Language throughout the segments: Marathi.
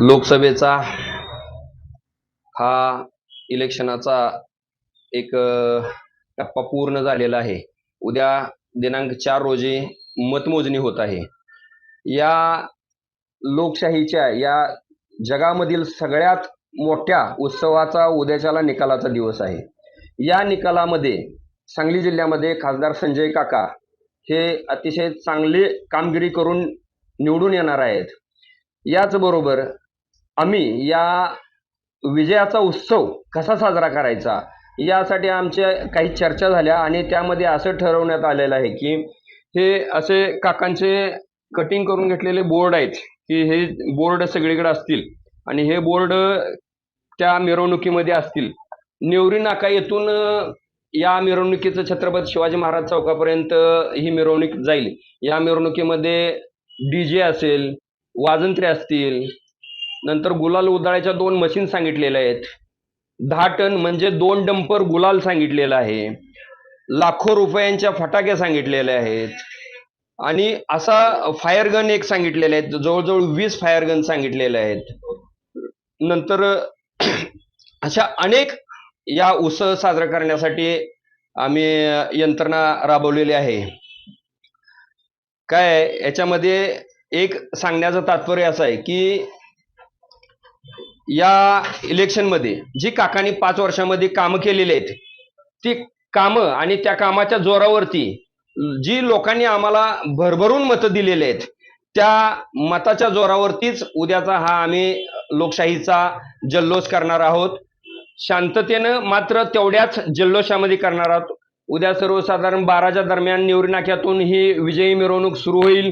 लोकसभेचा हा इलेक्शनाचा एक टप्पा पूर्ण झालेला आहे. उद्या दिनांक चार रोजी मतमोजणी होत आहे. या लोकशाहीच्या या जगामधील सगळ्यात मोठ्या उत्सवाचा उद्याच्याला निकालाचा दिवस आहे. या निकालामध्ये सांगली जिल्ह्यामध्ये खासदार संजय काका हे अतिशय चांगली कामगिरी करून निवडून येणार आहेत. याचबरोबर आम्ही या विजयाचा उत्सव कसा साजरा करायचा यासाठी आमच्या काही चर्चा झाल्या आणि त्यामध्ये असं ठरवण्यात आलेलं आहे की हे असे काकांचे कटिंग करून घेतलेले बोर्ड आहेत की हे बोर्ड सगळीकडे असतील आणि हे बोर्ड त्या मिरवणुकीमध्ये असतील. नेवरी नाका येथून या मिरवणुकीचं छत्रपती शिवाजी महाराज चौकापर्यंत ही मिरवणूक जाईल. या मिरवणुकीमध्ये डी जे असेल वाजंत्रे असतील नंतर गुलाल उधळायच्या दोन मशीन सांगितलेल्या आहेत. दहा टन म्हणजे दोन डंपर गुलाल सांगितलेला आहे. लाखो रुपयांच्या फटाक्या सांगितलेल्या आहेत. आणि असा फायर गन एक सांगितलेले आहेत जवळजवळ वीस फायर गन सांगितलेले आहेत. नंतर अशा अनेक या उत्सव साजरा करण्यासाठी आम्ही यंत्रणा राबवलेली आहे. काय याच्यामध्ये एक सांगण्याचं तात्पर्य असं आहे की या इलेक्शनमध्ये जी काकांनी पाच वर्षामध्ये कामं केलेली आहेत ती कामं आणि त्या कामाच्या जोरावरती जी लोकांनी आम्हाला भरभरून मतं दिलेली आहेत त्या मताच्या जोरावरतीच उद्याचा हा आम्ही लोकशाहीचा जल्लोष करणार आहोत. शांततेनं मात्र तेवढ्याच जल्लोषामध्ये करणार आहोत. उद्या सर्वसाधारण बाराच्या दरम्यान निवरी नाक्यातून ही विजयी मिरवणूक सुरू होईल.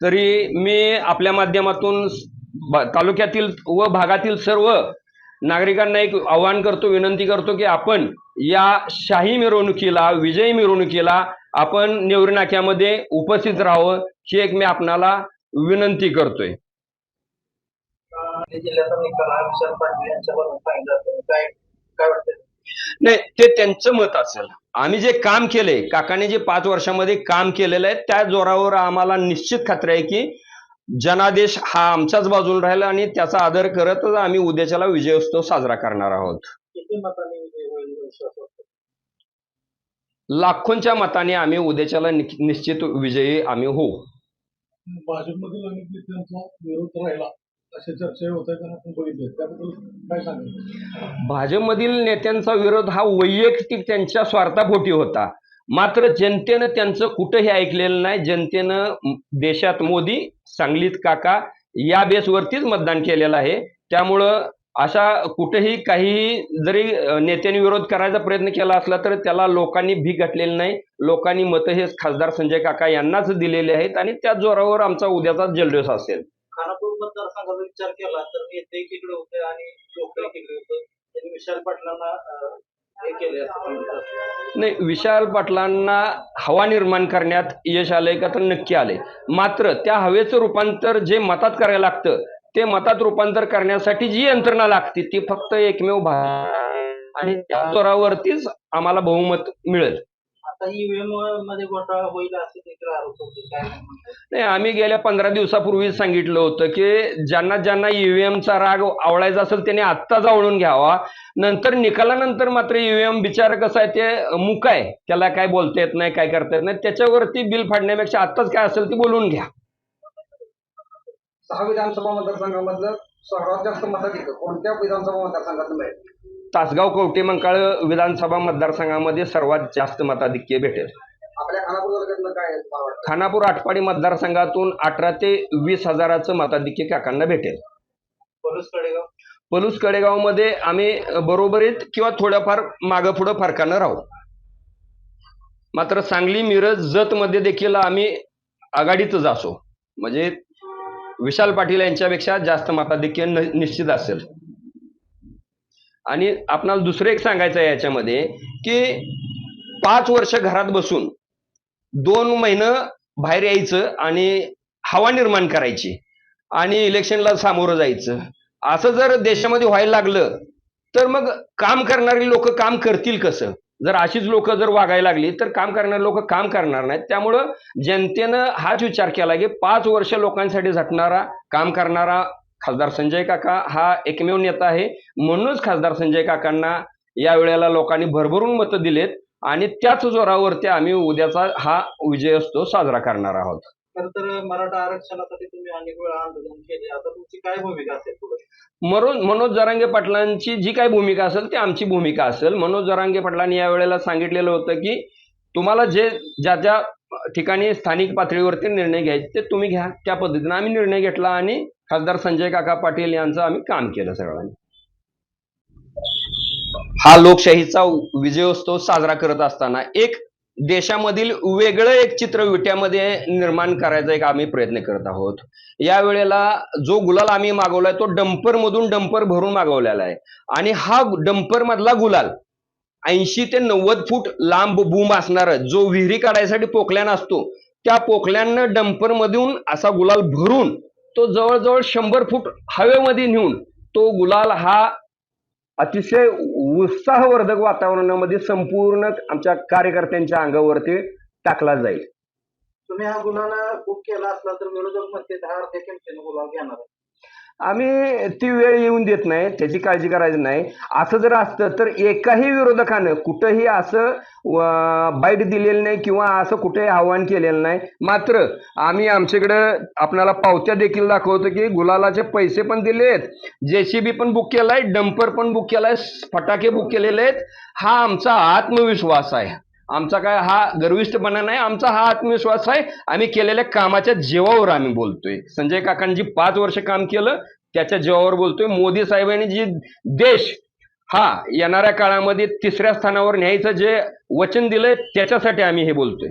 तरी मी आपल्या माध्यमातून तालुक्यातील व भागातील सर्व नागरिकांना एक आवाहन करतो विनंती करतो की आपण या शाही मिरवणुकीला विजयी मिरवणुकीला आपण नेवरी नाक्यामध्ये उपस्थित राहावं ही एक मी आपणाला विनंती करतोय. नाही ते त्यांचं मत असेल. आम्ही जे काम केले काकाने जे पाच वर्षामध्ये काम केलेलं आहे त्या जोरावर आम्हाला निश्चित खात्री आहे की जनादेश हा आमच्याच बाजूला राहील आणि त्याचा आदर करतच आम्ही उद्याच्याला विजयोत्सव साजरा करणार आहोत. लाखोंच्या मताने आम्ही उद्याच्याला निश्चित विजयी आम्ही होऊ. भाजपमधील अनेक नेत्यांचा विरोध राहिला. अशा चर्चा होत आहेत आणि आपण बघितले त्याबद्दल काय सांगाल? भाजपमधील नेत्यांचा विरोध हा वैयक्तिक त्यांच्या स्वार्थापोटी होता. मात्र जनतेनं त्यांचं कुठंही ऐकलेलं नाही. जनतेनं देशात मोदी सांगलीत काका या बेसवरतीच मतदान केलेलं आहे. त्यामुळं अशा कुठेही काही जरी नेत्यांनी विरोध करायचा प्रयत्न केला असला तर त्याला लोकांनी भी घातलेली नाही. लोकांनी मतं हे खासदार संजय काका यांनाच दिलेले आहेत आणि त्या जोरावर आमचा उद्याचा जल्लोष असेल. खानापूर मतदारसंघाचा विचार केला तर नेते एकीकडे होते आणि लोक एकीकडे होते. विशाल पाटलांना नाही विशाल पाटलांना हवा निर्माण करण्यात यश आलंय का तर नक्की आले मात्र त्या हवेचं रूपांतर जे मतात करायला लागतं ते मतात रूपांतर करण्यासाठी जी यंत्रणा लागते ती फक्त एकमेव भा आणि त्या जोरावरतीच आम्हाला बहुमत मिळेल. आता ईव्हीएममध्ये घोटाळा होईल असे नाही आम्ही गेल्या पंधरा दिवसापूर्वीच सांगितलं होतं की ज्यांना ज्यांना ईव्हीएमचा राग आवळायचा असेल त्यांनी आत्ताच आवळून घ्यावा. नंतर निकालानंतर मात्र ईव्हीएम बिचार कसं आहे ते मुक आहे. त्याला काय बोलता येत नाही काय करता येत नाही. त्याच्यावरती बिल फाडण्यापेक्षा आत्ताच काय असेल ते बोलून घ्या. सहा विधानसभा मतदारसंघामधलं सर्वात जास्त मताधिक्य कोणत्या विधानसभा मतदारसंघात मिळेल तासगाव कवटे मंकाळ विधानसभा मतदारसंघामध्ये सर्वात जास्त मताधिक्य भेटेल. खानापूर तालुक्यातलं काय आहे तुम्हाला वाटतं? खानापूर आटपाडी मतदारसंघातून अठरा ते वीस हजाराचं मताधिक्य काकांना भेटेल. पोलीस कडेगाव? पलूस कडेगावमध्ये आम्ही बरोबरीत किंवा थोड्याफार मागं पुढं फरकानं राहू. मात्र सांगली मिरज जतमध्ये देखील आम्ही आघाडीतच असो. म्हणजे विशाल पाटील यांच्यापेक्षा जास्त मताधिक्य निश्चित असेल. आणि आपणाला दुसरं एक सांगायचं आहे याच्यामध्ये की पाच वर्ष घरात बसून दोन महिनं बाहेर यायचं आणि हवा निर्माण करायची आणि इलेक्शनला सामोरं जायचं. असं जर देशामध्ये व्हायला लागलं तर मग काम करणारी लोक काम करतील कसं? जर अशीच लोक जर वागायला लागली तर काम करणारे लोक काम करणार नाहीत. त्यामुळं जनतेनं हाच विचार केला की पाच वर्ष लोकांसाठी झटणारा काम करणारा खासदार संजय काका हा एकमेव नेता आहे. म्हणूनच खासदार संजय काकांना या वेळेला लोकांनी भरभरून मतं दिलेत. आणि त्याच जोरावरती आम्ही उद्याचा हा विजय असतो साजरा करणार आहोत. खरं तर मराठा आरक्षणासाठी तुम्ही अनेक वेळा आंदोलन केले. आता तुमची काय भूमिका असेल पुढे? मनोज मनोज जरांगे पाटलांची जी काही भूमिका असेल ती आमची भूमिका असेल. मनोज जरांगे पाटलांनी या वेळेला सांगितलेलं होतं की तुम्हाला जे ज्या ज्या ठिकाणी स्थानिक पातळीवरती निर्णय घ्यायचे ते तुम्ही घ्या. त्या पद्धतीनं आम्ही निर्णय घेतला आणि खासदार संजय काका पाटील यांचं आम्ही काम केलं सगळ्यांनी. हा लोकशाहीचा विजयोत्सव साजरा करत असताना एक देशामधील वेगळं एक चित्र विट्यामध्ये निर्माण करायचा एक आम्ही प्रयत्न करत आहोत. या वेळेला जो गुलाल आम्ही मागवलाय तो डंपर मधून डंपर भरून मागवलेला आहे. आणि हा डंपर मधला गुलाल ऐंशी ते नव्वद फूट लांब बूम असणार जो विहिरी काढायसाठी पोकल्यान असतो त्या पोकल्यानं डंपर मधून असा गुलाल भरून तो जवळजवळ शंभर फूट हवेमध्ये नेऊन तो गुलाल हा अतिशय उत्साहवर्धक वातावरणामध्ये संपूर्ण आमच्या कार्यकर्त्यांच्या अंगावरती टाकला जाईल तुम्ही हा गुन्हा बुक केला असला तर विरोधक म्हणते दहा अर्ध्या किमतीनं गुन्हा घेणार आहे. आम्ही ती वेळ येऊन देत नाही त्याची काळजी करायची नाही. असं जर असतं तर एकाही विरोधकानं कुठंही असं बाईट दिलेलं नाही किंवा असं कुठेही आव्हान केलेलं नाही. मात्र आम्ही आमच्याकडं आपल्याला पावत्या देखील दाखवतो की गुलालाचे पैसे पण दिलेत जेसीबी पण बुक केलाय डंपर पण बुक केलाय फटाके बुक केलेले आहेत. हा आमचा आत्मविश्वास आहे. आमचा काय हा गर्विष्ठपणा नाही आमचा हा आत्मविश्वास आहे. आम्ही केलेल्या कामाच्या जेवावर आम्ही बोलतोय. संजय काकांनी जी पाच वर्ष काम केलं त्याच्या जेवावर बोलतोय. मोदी साहेबांनी जी देश हा येणाऱ्या काळामध्ये तिसऱ्या स्थानावर न्यायचं जे वचन दिलंय त्याच्यासाठी आम्ही हे बोलतोय.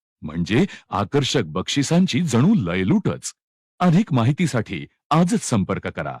म्हणजे आकर्षक बक्षिसांची जणू लयलूटच. अधिक माहितीसाठी आजच संपर्क करा.